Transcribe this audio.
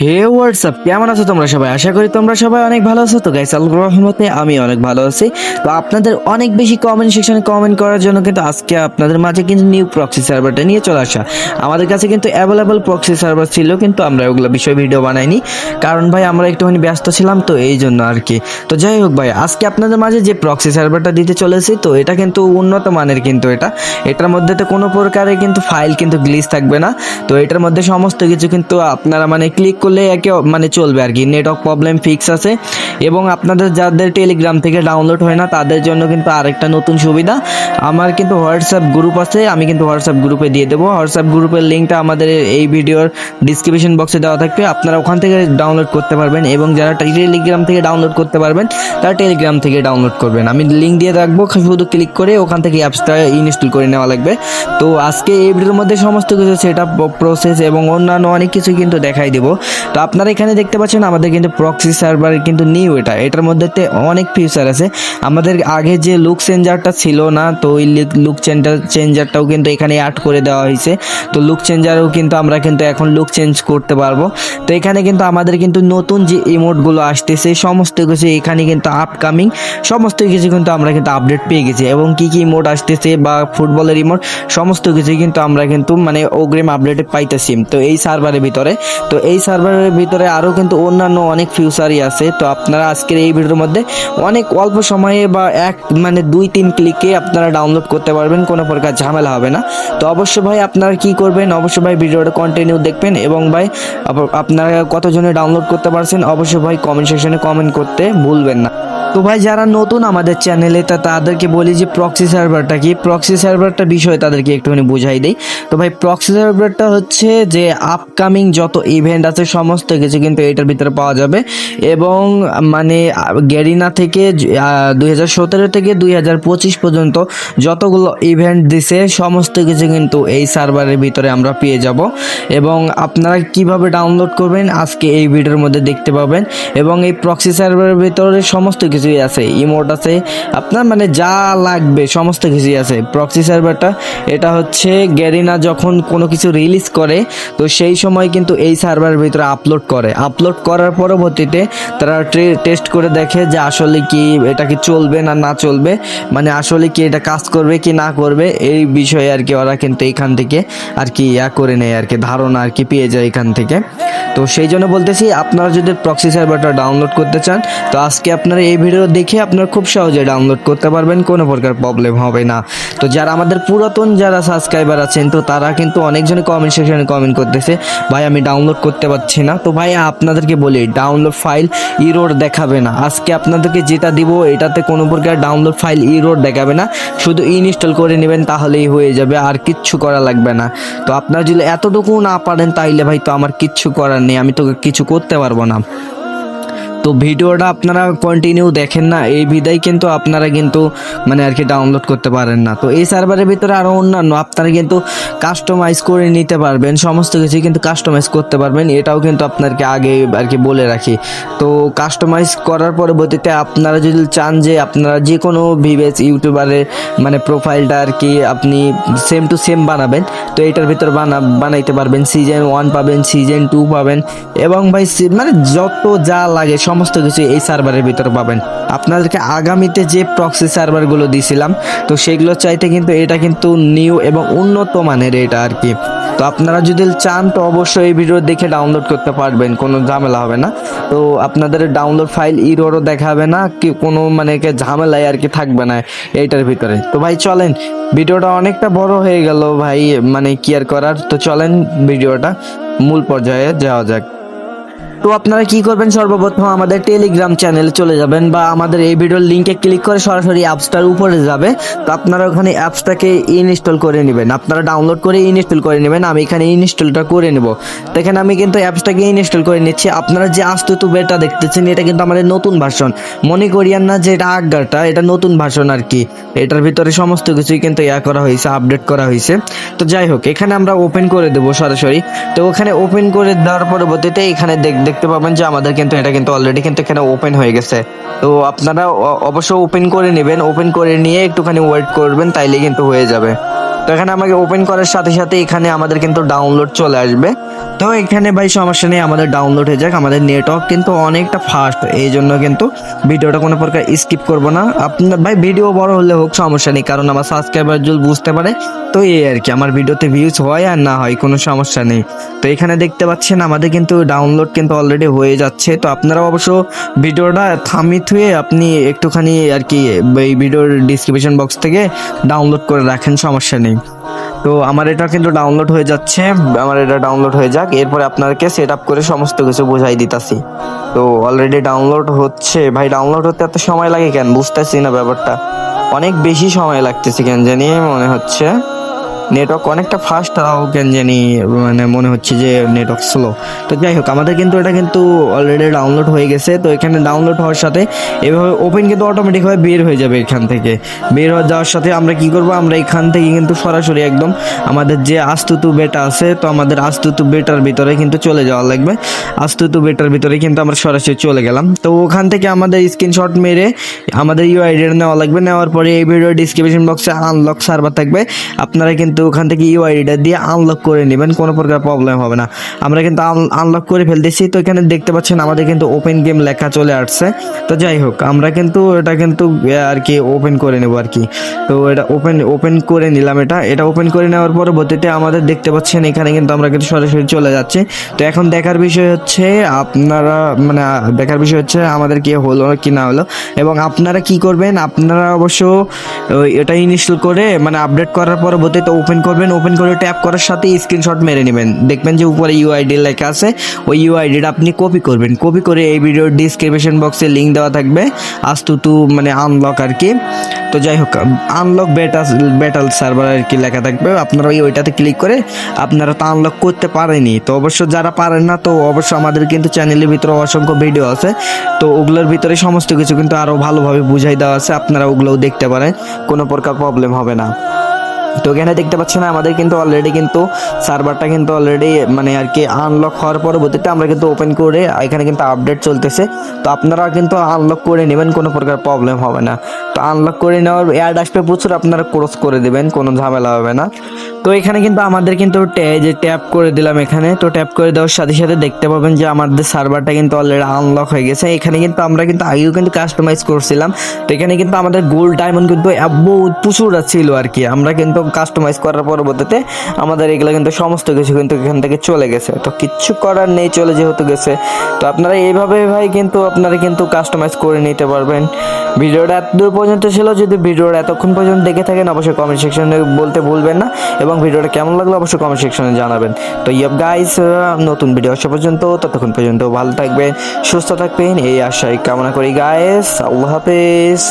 হে WhatsApp কেমন আছো তোমরা সবাই? আশা করি তোমরা সবাই অনেক ভালো আছো। তো গাইস আল্লাহর রহমতে আমি অনেক ভালো আছি। তো আপনাদের অনেক বেশি কমেন্ট সেকশনে কমেন্ট করার জন্য কিন্তু আজকে আপনাদের মাঝে কিন্তু নিউ প্রক্সি সার্ভারটা নিয়ে চলে আসা। আমাদের কাছে কিন্তু অ্যাভেলেবল প্রক্সি সার্ভার ছিল, কিন্তু আমরা ওগুলো বিষয় ভিডিও বানাইনি। কারণ ভাই, আমরা একটুখানি ব্যস্ত ছিলাম, তো এই জন্য আর কি। তো যাই হোক ভাই, আজকে আপনাদের মাঝে যে প্রক্সি সার্ভারটা দিতে চলেছি, তো এটা কিন্তু উন্নত মানের কিন্তু এটা। এটার মধ্যে তো কোনো প্রকারে কিন্তু ফাইল কিন্তু গ্লিচ থাকবে না। তো এটার মধ্যে সমস্ত কিছু কিন্তু আপনারা মানে ক্লিক করলে একে মানে চলবে আর কি। নেটওয়ার্ক প্রবলেম ফিক্স আছে এবং আপনাদের যাদের টেলিগ্রাম থেকে ডাউনলোড হয় না, তাদের জন্য কিন্তু আরেকটা নতুন সুবিধা। আমার কিন্তু হোয়াটসঅ্যাপ গ্রুপ আছে, আমি কিন্তু হোয়াটসঅ্যাপ গ্রুপে দিয়ে দেবো। হোয়াটসঅ্যাপ গ্রুপের লিঙ্কটা আমাদের এই ভিডিওর ডিসক্রিপশন বক্সে দেওয়া থাকবে। আপনারা ওখান থেকে ডাউনলোড করতে পারবেন এবং যারা টেলিগ্রাম থেকে ডাউনলোড করতে পারবেন, তারা টেলিগ্রাম থেকে ডাউনলোড করবেন। আমি লিঙ্ক দিয়ে রাখব, শুধু ক্লিক করে ওখান থেকে অ্যাপসটা ইনস্টল করে নেওয়া লাগবে। তো আজকে এই ভিডিওর মধ্যে সমস্ত কিছু সেট আপ প্রসেস এবং অন্যান্য অনেক কিছু কিন্তু দেখাই দেবো। তো আপনারা এখানে দেখতে পাচ্ছেন আমাদের কিন্তু প্রক্সি সার্ভার কিন্তু নিউ এটা। এটার মধ্যে অনেক ফিউচার আছে। আমাদের আগে যে লুক চেঞ্জারটা ছিল না, তো ওই লুক চেঞ্জার চেঞ্জারটাও কিন্তু এখানে অ্যাড করে দেওয়া হয়েছে। তো লুক চেঞ্জারও কিন্তু আমরা কিন্তু এখন লুক চেঞ্জ করতে পারব। তো এখানে কিন্তু আমাদের কিন্তু নতুন যে ইমোটগুলো আসতেছে, সমস্ত কিছু এখানে কিন্তু আপকামিং সমস্ত কিছু কিন্তু আমরা কিন্তু আপডেট পেয়ে গেছি। এবং কি কি ইমোট আসতেছে বা ফুটবলের ইমোট সমস্ত কিছু কিন্তু আমরা কিন্তু মানে অগ্রিম আপডেটে পাইতেছি। তো এই সার্ভারের ভিতরে, তো এই সার্ভারের ভিতরে আরও কিন্তু অন্যান্য অনেক ফিউচারই আছে। তো আপনারা আজকের এই ভিডিওর মধ্যে অনেক অল্প সময়ে বা এক মানে দুই তিন ক্লিকে আপনারা ডাউনলোড করতে পারবেন, কোনো প্রকার ঝামেলা হবে না। তো অবশ্যই ভাই আপনারা কি করবেন? অবশ্যই ভাই ভিডিওটা কন্টিনিউ দেখবেন এবং ভাই আপ- আপনারা কতজনে ডাউনলোড করতে পারছেন? অবশ্যই ভাই কমেন্ট সেকশনে কমেন্ট করতে ভুলবেন না। তো ভাই যারা নতুন আমাদের চ্যানেলে তা তাদেরকে বলি যে প্রক্সি সার্ভারটা কি? প্রক্সি সার্ভারটা বিষয়ে তাদেরকে একটুখানি বুঝাই দেই। তো ভাই প্রক্সি সার্ভারটা হচ্ছে যে আপকামিং যত ইভেন্ট আছে সমস্ত কিছু কিন্তু এটার ভিতরে পাওয়া যাবে। এবং মানে গ্যারিনা থেকে দুই হাজার সতেরো থেকে দুই হাজার পঁচিশ পর্যন্ত যতগুলো ইভেন্ট দিছে, সমস্ত কিছু কিন্তু এই সার্ভারের ভিতরে আমরা পেয়ে যাব। এবং আপনারা কীভাবে ডাউনলোড করবেন, আজকে এই ভিডিওর মধ্যে দেখতে পাবেন। এবং এই প্রক্সি সার্ভারের ভিতরে সমস্ত কিছুই আছে। ইমোট আছে, আপনার মানে যা লাগবে, সমস্ত কিছুই আছে। প্রক্সি সার্ভারটা এটা হচ্ছে গ্যারিনা যখন কোনো কিছু রিলিজ করে, তো সেই সময় কিন্তু এই সার্ভারের ভিতরে আপলোড করে। আপলোড করার পরবর্তীতে তারা টেস্ট করে দেখে যে আসলে কি এটা কি চলবে না না চলবে মানে আসলে কি এটা কাজ করবে কি না করবে, এই বিষয়ে আর কি ওরা কিন্তু এখান থেকে আর কি ইয়া করে নেয় আর কি, ধারণা আর কি পেয়ে যায় এখান থেকে। তো সেই জন্য বলতেছি, আপনারা যদি প্রক্সি সার্ভারটা ডাউনলোড করতে চান, তো আজকে আপনারা এই ভিডিও দেখে আপনারা খুব সহজে ডাউনলোড করতে পারবেন, কোনো প্রকার প্রবলেম হবে না। তো যারা আমাদের পুরাতন যারা সাবস্ক্রাইবার আছেন, তো তারা কিন্তু অনেকজনে কমেন্ট সেকশনে কমেন্ট করতেছে, ভাই, আমি ডাউনলোড করতে পারছি না। তো ভাই আপনাদেরকে বলি ডাউনলোড ফাইল ইরোর দেখাবে না। আজকে আপনাদেরকে যেটা দিব, এটাতে কোনো প্রকার ডাউনলোড ফাইল ইরোর দেখাবে না। শুধু ইনস্টল করে নেবেন, তাহলেই হয়ে যাবে, আর কিচ্ছু করা লাগবে না। তো আপনারা যদি এতটুকু না পারেন, তাইলে ভাই, তো আমার কিচ্ছু করার নেই, আমি তোকে কিছু করতে পারব না। তো ভিডিওটা আপনারা কন্টিনিউ দেখেন না, এই বিদায় কিন্তু আপনারা কিন্তু মানে আর কি ডাউনলোড করতে পারেন না। তো এই সার্ভারের ভিতরে আরও অন্যান্য আপনারা কিন্তু কাস্টমাইজ করে নিতে পারবেন, সমস্ত কিছু কিন্তু কাস্টমাইজ করতে পারবেন, এটাও কিন্তু আপনাকে আগে আর কি বলে রাখি। তো কাস্টমাইজ করার পরবর্তীতে আপনারা যদি চান যে আপনারা যে কোনো ভিভেস ইউটিউবারের মানে প্রোফাইলটা আর কি আপনি সেম টু সেম বানাবেন, তো এটার ভিতর বানা, বানাইতে পারবেন সিজন ওয়ান পাবেন সিজন টু পাবেন, এবং ভাই মানে যত যা লাগে সমস্ত কিছু এই সার্ভারের ভিতরে পাবেন। আপনাদেরকে আগামীতে যে প্রক্সি সার্ভারগুলো দিয়েছিলাম তো সেগুলো চাইতে কিন্তু এটা কিন্তু নিউ এবং উন্নত মানের এটা আর কি। তো আপনারা যদি চান, তো অবশ্যই এই ভিডিও দেখে ডাউনলোড করতে পারবেন, কোনো ঝামেলা হবে না। তো আপনাদের ডাউনলোড ফাইল ইরোরও দেখাবে না, কি কোনো মানে ঝামেলায় আর কি থাকবে না এইটার ভিতরে। তো ভাই চলেন, ভিডিওটা অনেকটা বড় হয়ে গেল ভাই মানে কি আর করার? তো চলেন ভিডিওটা মূল পর্যায়ে যাওয়া যাক। তো আপনারা কি করবেন সর্বপ্রথম আমাদের টেলিগ্রাম চ্যানেলে চলে যাবেন বা আমাদের এই ভিডিওর লিঙ্কে ক্লিক করে সরাসরি অ্যাপসটার উপরে যাবে। তো আপনারা ওখানে অ্যাপসটাকে ইনস্টল করে নেবেন। আপনারা ডাউনলোড করে ইনস্টল করে নেবেন। আমি এখানে ইনস্টলটা করে নেব। তো এখানে আমি কিন্তু অ্যাপসটাকে ইনস্টল করে নিচ্ছি। আপনারা যে আস্তু বেটা দেখতেছেন, এটা কিন্তু আমাদের নতুন ভার্সন মনে করিয়েন না যে এটা আগগারটা এটা নতুন ভার্সন আর কি। এটার ভিতরে সমস্ত কিছুই কিন্তু ইয়া করা হয়েছে আপডেট করা হয়েছে। তো যাই হোক, এখানে আমরা ওপেন করে দেবো সরাসরি। তো ওখানে ওপেন করে দেওয়ার পরবর্তীতে এখানে দেখ দেখতে পাবেন যে আমাদের কিন্তু এটা কিন্তু অলরেডি কিন্তু এখানে ওপেন হয়ে গেছে। তো আপনারা অবশ্য ওপেন করে নেবেন ওপেন করে নিয়ে একটুখানি ওয়েট করবেন তাইলে কিন্তু হয়ে যাবে। তো এখানে আমাকে ওপেন করার সাথে সাথে এখানে আমাদের কিন্তু ডাউনলোড চলে আসবে। তো এখানে ভাই সমস্যা নেই, আমাদের ডাউনলোড হয়ে যাক। আমাদের নেটওয়ার্ক কিন্তু অনেকটা ফাস্ট এই জন্য কিন্তু ভিডিওটা কোনো প্রকার স্কিপ করব না। আপনার ভাই ভিডিও বড় হলে হোক, সমস্যা নেই, কারণ আমার সাবস্ক্রাইবার যদি বুঝতে পারে, তো এই আর কি, আমার ভিডিওতে ভিউজ হয় আর না হয়, কোনো সমস্যা নেই। তো এখানে দেখতে পাচ্ছেন, আমাদের কিন্তু ডাউনলোড কিন্তু অলরেডি হয়ে যাচ্ছে। তো আপনারা অবশ্য ভিডিওটা থামি থুয়ে আপনি একটুখানি আর কি, এই ভিডিওর ডিসক্রিপশন বক্স থেকে ডাউনলোড করে রাখেন, সমস্যা নেই। তো আমার এটা কিন্তু ডাউনলোড হয়ে যাচ্ছে, আমার এটা ডাউনলোড হয়ে যাক, এরপরে আপনাকে সেট আপ করে সমস্ত কিছু বোঝাই দিতাছি। তো অলরেডি ডাউনলোড হচ্ছে। ভাই ডাউনলোড হতে এত সময় লাগে কেন? বুঝতেছি না ব্যাপারটা। অনেক বেশি সময় লাগতেছে কেন জানি, মনে হচ্ছে। নেটওয়ার্ক অনেকটা ফাস্ট তাও কেন জানি মানে মনে হচ্ছে যে নেটওয়ার্ক স্লো তো যাই হোক, আমাদের কিন্তু এটা কিন্তু অলরেডি ডাউনলোড হয়ে গেছে, তো এখানে ডাউনলোড হওয়ার সাথে এভাবে ওপেন কিন্তু অটোমেটিকভাবে বের হয়ে যাবে এখান থেকে। বের হয়ে যাওয়ার সাথে আমরা কি করব? আমরা এখান থেকে কিন্তু সরাসরি একদম আমাদের যে আস্তুতু বেটা আছে, তো আমাদের আস্তুতু বেটার ভিতরে কিন্তু চলে যাওয়া লাগবে। আস্তুতু বেটার ভিতরে কিন্তু আমরা সরাসরি চলে গেলাম। তো ওখান থেকে আমাদের স্ক্রিনশট মেরে আমাদের ইউআইডিটা নেওয়া লাগবে। নেওয়ার পরে এই ভিডিও ডিসক্রিপশন বক্সে আনলক সার্ভার থাকবে। আপনারা কিন্তু ওখান থেকে ইউআইডিটা দিয়ে আনলক করে নেবেন, কোনো প্রকার প্রবলেম হবে না। আমরা কিন্তু আনলক করে ফেলতেছি, তো এখানে দেখতে পাচ্ছেন আমাদের কিন্তু ওপেন গেম লেখা চলে আসছে। তো যাই হোক, আমরা কিন্তু এটা কিন্তু আর কি ওপেন করে নেব আর কি। তো এটা ওপেন ওপেন করে নিলাম এটা। এটা ওপেন করে নেওয়ার পরবর্তীতে আমাদের দেখতে পাচ্ছেন এখানে কিন্তু আমরা কিন্তু সরাসরি চলে যাচ্ছি। তো এখন দেখার বিষয় হচ্ছে আপনারা মানে দেখার বিষয় হচ্ছে আমাদের কি হলো কি না হলো। এবং আপনারা কি করবেন, আপনারা অবশ্য এটা ইনস্টল করে মানে আপডেট করার পরবর্তীতে ওপেন করবেন ওপেন করে ট্যাপ করার সাথে স্ক্রিনশট মেরে নেবেন। দেখবেন যে উপরে ইউআইডি লেখা আছে, ওই ইউআইডিটা আপনি কপি করবেন। কপি করে এই ভিডিওর ডিসক্রিপশন বক্সে লিঙ্ক দেওয়া থাকবে, আস্তুতু মানে আনলক আর কি। তো যাই হোক আনলক বেটাল বেটাল সার্ভার আর কি লেখা থাকবে। আপনারা ওই ওইটাতে ক্লিক করে আপনারা তো আনলক করতে পারেনি তো অবশ্য যারা পারেন না, তো অবশ্য আমাদের কিন্তু চ্যানেলের ভিতরে অসংখ্য ভিডিও আছে। তো ওগুলোর ভিতরে সমস্ত কিছু কিন্তু আরও ভালোভাবে বুঝাই দেওয়া আছে, আপনারা ওগুলোও দেখতে পারেন। কোনো প্রকার প্রবলেম হবে না। তো এখানে দেখতে পাচ্ছেন আমাদের কিন্তু অলরেডি কিন্তু সার্ভারটা কিন্তু অলরেডি মানে আর কি আনলক হওয়ার পরবর্তীতে আমরা কিন্তু ওপেন করে এখানে কিন্তু আপডেট চলতেছে। তো আপনারা কিন্তু আনলক করে নেবেন, কোনো প্রকার প্রবলেম হবে না। তো আনলক করে নেওয়ার অ্যাড আসবে প্রচুর, আপনারা ক্রস করে দেবেন, কোনো ঝামেলা হবে না। তো এখানে কিন্তু আমাদের কিন্তু যে ট্যাপ করে দিলাম এখানে, তো ট্যাপ করে দেওয়ার সাথে সাথে দেখতে পাবেন যে আমাদের সার্ভারটা কিন্তু অলরেডি আনলক হয়ে গেছে। এখানে কিন্তু আমরা কিন্তু আগেও কিন্তু কাস্টমাইজ করছিলাম। তো এখানে কিন্তু আমাদের গোল্ড ডায়মন্ড কিন্তু বহুত প্রচুর ছিল আর কি। আমরা কিন্তু কাস্টমাইজ করার পরবর্তীতে আমাদের এগুলো কিন্তু সমস্ত কিছু কিন্তু এখান থেকে চলে গেছে। তো কিচ্ছু করার নেই, চলে যেহেতু গেছে। তো আপনারা এইভাবে ভাই কিন্তু, আপনারা কিন্তু কাস্টমাইজ করে নিতে পারবেন। ভিডিওটা এত দূর পর্যন্ত ছিল, যদি ভিডিওটা এতক্ষণ পর্যন্ত দেখে থাকেন, অবশ্যই কমেন্ট সেকশনে বলতে ভুলবেন না এবং ভিডিওটা কেমন লাগল অবশ্যই কমেন্ট সেকশনে জানাবেন। তো ইয়াব গাইস নতুন ভিডিও আসা পর্যন্ত, ততক্ষণ পর্যন্ত ভালো থাকবেন, সুস্থ থাকবেন, এই আশায় কামনা করি গাইস আল্লাহ হাফেজ।